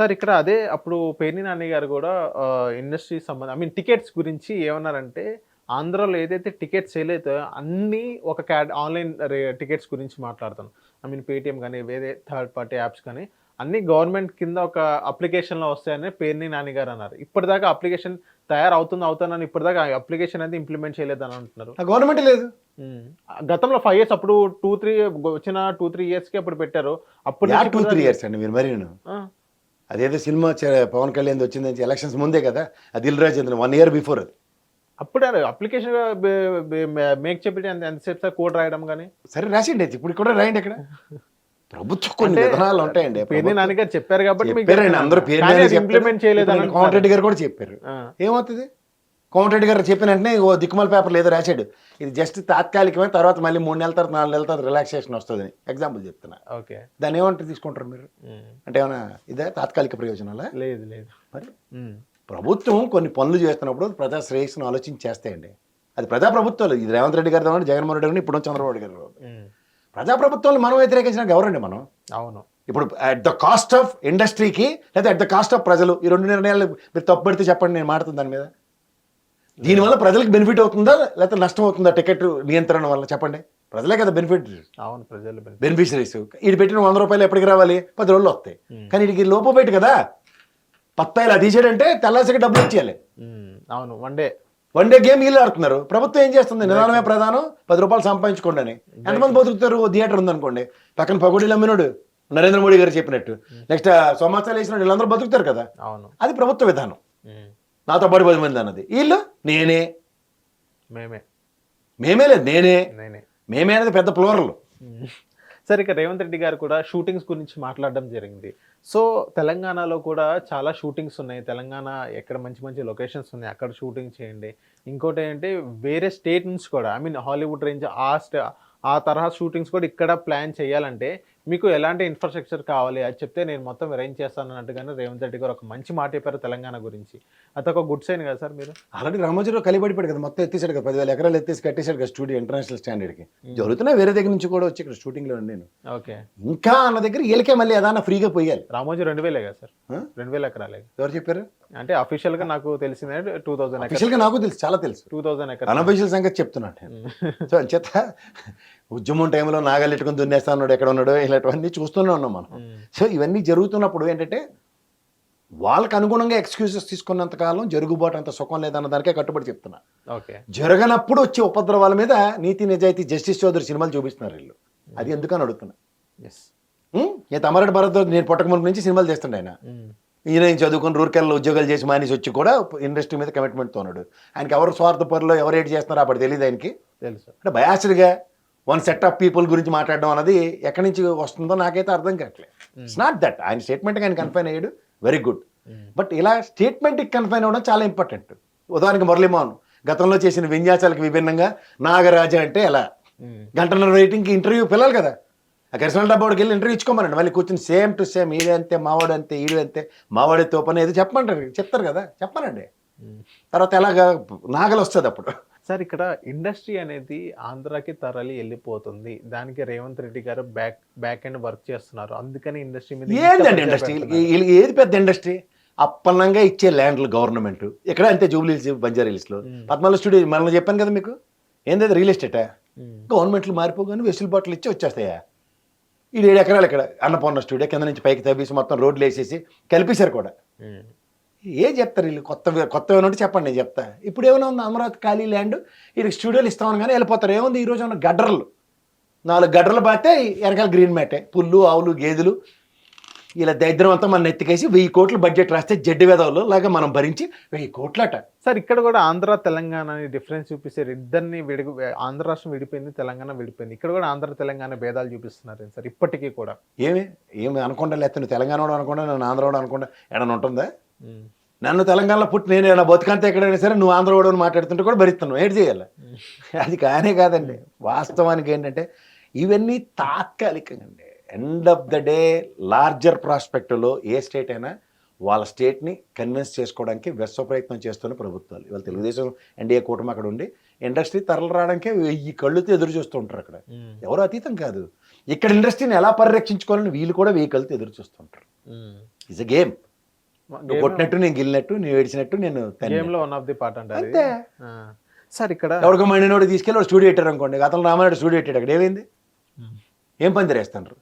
Sir ఇక్కడ అదే అప్పుడు పేర్ని నాని గారు కూడా ఇండస్ట్రీ సంబంధం ఐ మీన్ టికెట్స్ గురించి ఏమన్నారంటే ఆంధ్రాలో ఏదైతే టికెట్స్ ఏదైతే అన్నీ ఒక క్యాడ్ ఆన్లైన్ టికెట్స్ గురించి మాట్లాడతాను ఐ మీన్ పేటిఎం కానీ వేరే థర్డ్ పార్టీ యాప్స్ కానీ అన్ని గవర్నమెంట్ కింద ఒక అప్లికేషన్లో వస్తాయని పేర్ని నాని గారు అన్నారు. ఇప్పటిదాకా అప్లికేషన్ తయారవుతుంది అవుతుందని ఇప్పటిదాకా అప్లికేషన్ అయితే ఇంప్లిమెంట్ చేయలేదని అంటున్నారు. ఆ గవర్నమెంట్ లేదు. గతంలో ఫైవ్ ఇయర్స్ అప్పుడు టూ త్రీ వచ్చిన టూ త్రీ ఇయర్స్కి అప్పుడు పెట్టారు. అప్పుడు టూ త్రీ ఇయర్స్ అండి మీరు మరి అదేదో సినిమా పవన్ కళ్యాణ్ వచ్చిందని ఎలక్షన్స్ ముందే కదా? అది Dil Raj one year before అది. అప్పుడే అప్లికేషన్ మేక్ చెప్పి ఎంత ఎంతసేపు సార్ కోడ్ రాయడం కానీ సరే రాసిండి. అయితే ఇప్పుడు కూడా రాయండి ఇక్కడ ప్రభుత్వం కొన్ని విధానాలు ఉంటాయండి. పేర్ని నాని గారు చెప్పారు కాబట్టి అందరూ పేరు ఇంప్లిమెంట్ చేయలేదు కోమటిరెడ్డి గారు కూడా చెప్పారు. ఏమవుతుంది? కోమటిరెడ్డి గారు చెప్పిన వెంటనే ఓ దిక్కుమాల పేపర్లు ఏదో రాశాడు. ఇది జస్ట్ తాత్కాలికమైన తర్వాత మళ్ళీ మూడు నెలల తర్వాత నాలుగు నెలల తర్వాత రిలాక్సేషన్ వస్తుందని ఎగ్జాంపుల్ చెప్తున్నా. ఓకే. దాన్ని ఏమంటారు తీసుకుంటారు మీరు? అంటే ఏమైనా ఇదే తాత్కాలిక ప్రయోజనాలా? లేదు లేదు. మరి? ప్రభుత్వం కొన్ని పనులు చేస్తున్నప్పుడు ప్రజా శ్రేయస్సును ఆలోచించి చేస్తాయండి. అది ప్రజా ప్రభుత్వాలు ఇది రేవంత్ రెడ్డి గారు కానివ్వండి, జగన్మోహన్ రెడ్డి గారు ఇప్పుడు చంద్రబాబు నాయుడు గారు ఉమ్, ప్రజా ప్రభుత్వాలు మనం వ్యతిరేకించిన ఎవరండి మనం? అవును. ఇప్పుడు అట్ ద కాస్ట్ ఆఫ్ ఇండస్ట్రీకి లేదా అట్ ద కాస్ట్ ఆఫ్ ప్రజలు ఈ రెండు నిర్ణయాలు మీరు తప్పు పెడితే చెప్పండి నేను మాట్లాడుతుంది దాని మీద. దీనివల్ల ప్రజలకు బెనిఫిట్ అవుతుందా? లేకపోతే నష్టం అవుతుందా టికెట్ నియంత్రణ వల్ల? చెప్పండి. ప్రజలే కదా బెనిఫిట్ అవును ప్రజలు. బెనిఫిషరీస్ ఇది పెట్టిన వంద రూపాయలు ఎప్పటికి రావాలి? పది రోజులు వస్తాయి. కానీ వీడికి లోపు బయట కదా? పత్తాయిలు అది తీసాడంటే తెల్లాసికి డబ్బులు ఇచ్చేయాలి. అవును one day one day game వీళ్ళు ఆడుతున్నారు. ప్రభుత్వం ఏం చేస్తుంది? నిదానమే ప్రధానం. పది రూపాయలు సంపాదించుకోండి అని. ఎంతమంది బతుకుతారు? ఓ థియేటర్ ఉందనుకోండి. పక్కన పకోడీలు అమ్మినోడు నరేంద్ర మోడీ గారు చెప్పినట్టు. నెక్స్ట్ సోమాసాలు వేసిన వీళ్ళందరూ బతుకుతారు కదా? అవును. అది ప్రభుత్వ విధానం. నాతో పాటు పది మంది అన్నది. వీళ్ళు నేనే. మేమే. మేమే లేదు నేనే. నేనే. మేమే అనేది పెద్ద ప్లోరల్. సరే ఇక రేవంత్ రెడ్డి గారు కూడా షూటింగ్స్ గురించి మాట్లాడడం జరిగింది. సో తెలంగాణలో కూడా చాలా షూటింగ్స్ ఉన్నాయి. తెలంగాణ ఎక్కడ మంచి మంచి లొకేషన్స్ ఉన్నాయి అక్కడ షూటింగ్ చేయండి. ఇంకోటి ఏంటంటే వేరే స్టేట్ నుంచి కూడా ఐ మీన్ హాలీవుడ్ రేంజ్ ఆ స్టే ఆ తరహా షూటింగ్స్ కూడా ఇక్కడ ప్లాన్ చేయాలంటే మీకు ఎలాంటి ఇన్ఫ్రాస్ట్రక్చర్ కావాలి? అది చెప్తే నేను మొత్తం అరేంజ్ చేస్తాను అన్నట్టుగానే రేవంత్ రెడ్డి గారు ఒక మంచి మాట చెప్పారు తెలంగాణ గురించి. అదొక గుడ్ సైన్ కదా సార్ మీరు? ఆల్రెడీ రామోజీరావు కలిపడిపోయాడు కదా మొత్తం ఎత్తేసాడు కదా పదివేల ఎకరాలు ఎత్తేసి కట్టేశాడు కదా స్టూడియో ఇంటర్నేషనల్ స్టాండర్డ్కి జరుగుతున్నా వేరే దగ్గర నుంచి కూడా వచ్చి ఇక్కడ షూటింగ్లో నేను. ఓకే. ఇంకా అన్న దగ్గర వీళ్ళకే మళ్ళీ ఏదన్నా ఫ్రీగా పోయాలి. రామోజీ రెండు వేలే కదా సార్? రెండు వేల ఎకరాలే. ఎవరు చెప్పారు? అంటే అఫీషియల్గా నాకు తెలిసిందే టూ థౌసండ్ ఎకర్ అఫీషియల్గా నాకు తెలుసు చాలా తెలుసు. టూ థౌసండ్ ఎకర్ అనఫీషియల్ సంగతి చెప్తున్నాను నేను. సో అంచేత ఉద్యమం టైంలో నాగలు ఎట్టుకుని దున్నేస్తా ఉన్నాడు ఎక్కడ ఉన్నాడో ఇలాంటివన్నీ చూస్తూనే ఉన్నాం మనం. సో ఇవన్నీ జరుగుతున్నప్పుడు ఏంటంటే వాళ్ళకి అనుగుణంగా ఎక్స్క్యూజెస్ తీసుకున్నంత కాలం జరుగుబాటు అంత సుఖం లేదన్న దానికే కట్టుబడి చెప్తున్నా. జరగనప్పుడు వచ్చే ఉపద్రవాల మీద నీతి నిజాయితీ జస్టిస్ చౌదరి సినిమాలు చూపిస్తున్నారు వీళ్ళు. అది ఎందుకని అడుగుతున్నా? నేను తమరెడ్డి భరత్ నేను పుట్టకముందు నుంచి సినిమాలు చేస్తుండే ఆయన. ఈయన చదువుకుని రూర్కెళ్ళలో ఉద్యోగాలు చేసి మానేసి వచ్చి కూడా ఇండస్ట్రీ మీద కమిట్మెంట్తో ఉన్నాడు ఆయనకి ఎవరు స్వార్థపరులో ఎవరు ఏటి చేస్తున్నారో అప్పుడు తెలియదు ఆయనకి. తెలుసు. అంటే బయాస్డ్గా వన్ సెట్ ఆఫ్ పీపుల్ గురించి మాట్లాడడం అనేది ఎక్కడి నుంచి వస్తుందో నాకైతే అర్థం కావట్లేదు. ఇట్స్ నాట్ దట్ ఆయన స్టేట్మెంట్కి ఆయన కన్ఫైన్ అయ్యాడు. వెరీ గుడ్ బట్ ఇలా స్టేట్మెంట్కి కన్ఫైన్ అవ్వడం చాలా ఇంపార్టెంట్ ఉదాహరణకి మురళీమోహన్ గతంలో చేసిన విన్యాసాలకు విభిన్నంగా నాగరాజ అంటే ఎలా? గంటన్నర రేటింగ్కి ఇంటర్వ్యూ పిల్లలు కదా. ఆ కరిసనల్ డబ్బాడికి వెళ్ళి ఇంటర్వ్యూ ఇచ్చుకోమనండి. మళ్ళీ కూర్చొని సేమ్ టు సేమ్ ఈడు అంతే మావాడు అంతే ఈడు అంతే మావాడే తోపని ఏదో చెప్పమంటారు. చెప్తారు కదా. చెప్పనండి తర్వాత ఎలాగా నాగలు వస్తుంది అప్పుడు. సార్ ఇక్కడ ఇండస్ట్రీ అనేది ఆంధ్రాకి తరలి వెళ్ళిపోతుంది. దానికి రేవంత్ రెడ్డి గారు బ్యాక్ బ్యాక్ ఎండ్ వర్క్ చేస్తున్నారు. అందుకని ఇండస్ట్రీ మీద ఏందండి pressure ఇండస్ట్రీ? ఏది పెద్ద ఇండస్ట్రీ? అప్పన్నంగా ఇచ్చే ల్యాండ్లు గవర్నమెంట్. ఇక్కడ అంతే జూబ్లీ హిల్స్ బంజారా హిల్స్లో. పద్మాల స్టూడియో మనం చెప్పాను కదా మీకు? ఏంది రియల్ ఎస్టేటా. గవర్నమెంట్లు మారిపోగానే వెసులుబాట్లు ఇచ్చి వచ్చేస్తాయా? ఈ ఏడు ఎకరాలు ఇక్కడ అన్నపూర్ణ స్టూడియో కింద నుంచి పైకి తవ్వేసి మొత్తం రోడ్లు వేసేసి కలిపేశారు కూడా. ఏం చెప్తారు వీళ్ళు? కొత్త కొత్త ఏమైనా చెప్పండి నేను చెప్తా. ఇప్పుడు ఏమైనా ఉంది? అమరావతి ఖాళీ ల్యాండ్ వీళ్ళకి స్టూడియోలు ఇస్తామని కానీ వెళ్ళిపోతారు. ఏముంది? ఈ రోజు ఉన్న గడ్డర్లు. నాలుగు గడ్డలు బాతే వెనకాల గ్రీన్ మ్యాటే. పుల్లు ఆవులు గేదెలు. ఇలా దరిద్రం అంతా మన నెత్తికేసి వెయ్యి కోట్లు బడ్జెట్ రాస్తే జడ్డి వేదవులు లాగా మనం భరించి వెయ్యి కోట్లట. సార్ ఇక్కడ కూడా ఆంధ్ర తెలంగాణ అని డిఫరెన్స్ చూపిస్తారు. ఇద్దరిని విడి ఆంధ్ర రాష్ట్రం విడిపోయింది తెలంగాణ విడిపోయింది. ఇక్కడ కూడా ఆంధ్ర తెలంగాణ భేదాలు చూపిస్తున్నారు సార్ ఇప్పటికీ కూడా. ఏమి? ఏమి? అనుకుండా లేకపోతే నువ్వు తెలంగాణ వాడు అనుకుండా నేను ఆంధ్ర వాడు అనుకుండా ఏడన్నా ఉంటుందా. నన్ను తెలంగాణలో పుట్టి నేను నా బతుకంతా ఎక్కడైనా సరే నువ్వు ఆంధ్ర అని మాట్లాడుతుంటే కూడా భరిస్తున్నావు ఏంటి చేయాలి? అది కానే కాదండి. వాస్తవానికి ఏంటంటే ఇవన్నీ తాత్కాలికంగా అండి end of the day larger ప్రాస్పెక్ట్లో A state అయినా వాళ్ళ స్టేట్ని కన్విన్స్ చేసుకోవడానికి వెస్వ ప్రయత్నం చేస్తున్న ప్రభుత్వాలు. ఇవాళ తెలుగుదేశం ఎన్డీఏ కూటమి అక్కడ ఉండి ఇండస్ట్రీ తరలి రావడానికే వెయ్యి కళ్ళుతో ఎదురు చూస్తూ ఉంటారు అక్కడ. ఎవరు అతీతం కాదు. ఇక్కడ ఇండస్ట్రీని ఎలా పరిరక్షించుకోవాలని వీళ్ళు కూడా వెయ్యి కళ్ళతో ఎదురు చూస్తుంటారు. ఇట్స్ ఎ గేమ్ నువ్వు కొట్టినట్టు నేను గిల్లినట్టు నేను ఏడిచినట్టు నేను. గేమ్లో వన్ ఆఫ్ ది పార్ట్ ఇది. అంతే. సార్ ఇక్కడ ఎవరికో మండినోడు తీసుకెళ్ళి స్టూడియో పెట్టారు అనుకోండి అతను రామారాయుడు స్టూడియో పెట్టాడు అక్కడ ఏమైంది ఏం పని తెరేస్తాను.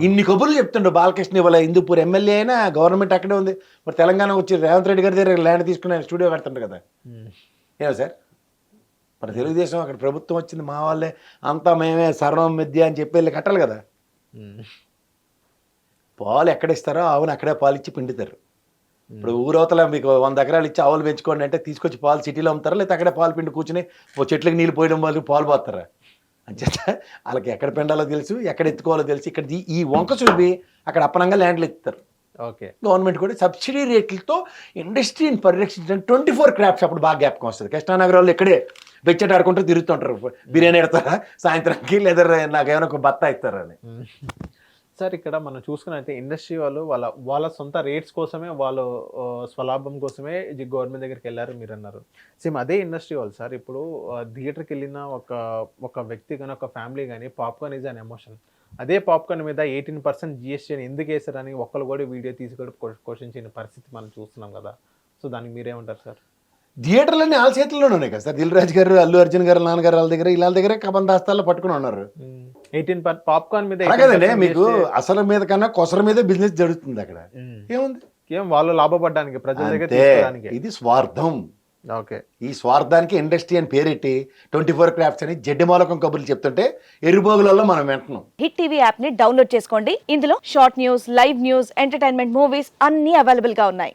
ఇన్ని కబుర్లు చెప్తుండ్రు బాలకృష్ణ ఇవాళ హిందూపూర్ ఎమ్మెల్యే అయినా గవర్నమెంట్ అక్కడే ఉంది మరి తెలంగాణ వచ్చి రేవంత్ రెడ్డి గారి దగ్గర ల్యాండ్ తీసుకుని ఆయన స్టూడియో కడుతుండ్రు కదా ఉమ్. ఏమో సార్ మరి తెలుగుదేశం అక్కడ ప్రభుత్వం వచ్చింది మా వాళ్ళే అంతా మేమే సర్వం విద్య అని చెప్పి వెళ్ళి కట్టాలి కదా ఉమ్. పాలు ఎక్కడ ఇస్తారో ఆవును అక్కడే పాలు ఇచ్చి పిండుతారు ఇప్పుడు ఊరవతల మీకు వంద ఎకరాలు ఇచ్చి ఆవులు పెంచుకోండి అంటే తీసుకొచ్చి పాలు సిటీలో అమ్ముతారా? లేకపోతే అక్కడే పాలు పిండి కూర్చుని ఓ చెట్లకు నీళ్ళు పోయడం వల్ల పాలు పోతారా అంచేత వాళ్ళకి ఎక్కడ పిండాలో తెలుసు ఎక్కడ ఎత్తుకోవాలో తెలుసు. ఇక్కడ ఈ- వంక చూపి అక్కడ అప్పనంగా ల్యాండ్లు ఎత్తుతారు. ఓకే. గవర్నమెంట్ కూడా సబ్సిడీ రేట్లతో ఇండస్ట్రీని పరిరక్షించడానికి ట్వంటీ ఫోర్ క్రాప్స్ అప్పుడు బాగా జ్ఞాపకం వస్తుంది. కృష్ణానగరంలో ఇక్కడే బెచ్చట ఆడుకుంటూ తిరుగుతుంటారు. బిర్యానీ ఎడతారా సాయంత్రంకి లేదా నాకేమైనా ఒక బత్తా ఇస్తారని ఉమ్. సార్ ఇక్కడ మనం చూసుకున్నట్టు ఇండస్ట్రీ వాళ్ళు వాళ్ళ వాళ్ళ సొంత రేట్స్ కోసమే వాళ్ళు స్వలాభం కోసమే గవర్నమెంట్ దగ్గరికి వెళ్ళారు మీరు అన్నారు. సేమ్ అదే ఇండస్ట్రీ వాళ్ళు సార్ ఇప్పుడు థియేటర్కి వెళ్ళిన ఒక ఒక వ్యక్తి కానీ ఒక ఫ్యామిలీ కానీ పాప్కార్న్ ఈజ్ అన్ ఎమోషన్. అదే పాప్కార్న్ మీద ఎయిటీన్ పర్సెంట్ జిఎస్టీ అని ఎందుకు వేశారని ఒక్కరు కూడా వీడియో తీసి కూడా క్వశ్చన్ పరిస్థితి మనం చూస్తున్నాం కదా. సో దానికి మీరేమంటారు సార్? థియేటర్లన్నీ వాళ్ళ చేతుల్లోనే ఉన్నాయి కదా సార్. దిల్ రాజు గారు అల్లు అర్జున్ గారు నాన్నగారు వాళ్ళ దగ్గర వీళ్ళ దగ్గర కబంద హస్తాల్లో పట్టుకుని ఉన్నారు. ఎయిటీన్ పాప్కార్న్ మీద అలాగేదండి 18% మీకు అసలు మీద కన్నా కొసర మీద బిజినెస్ జరుగుతుంది అక్కడ. ఏముంది? ఏం వాళ్ళు లాభపడడానికి ప్రజల దగ్గర ఇది స్వార్థం. ఓకే. ఈ స్వార్థానికి ఇండస్ట్రీ అని పేరెట్టి ట్వంటీ ఫోర్ క్రాఫ్ట్స్ అని జడ్డి మూలకం కబుర్లు చెప్తుంటే ఎరుబోగులలో మనం వింటున్నాం. హిట్ టీవీ యాప్ని డౌన్లోడ్ చేసుకోండి. ఇందులో short news live news entertainment movies అన్ని అవైలబుల్గా ఉన్నాయి.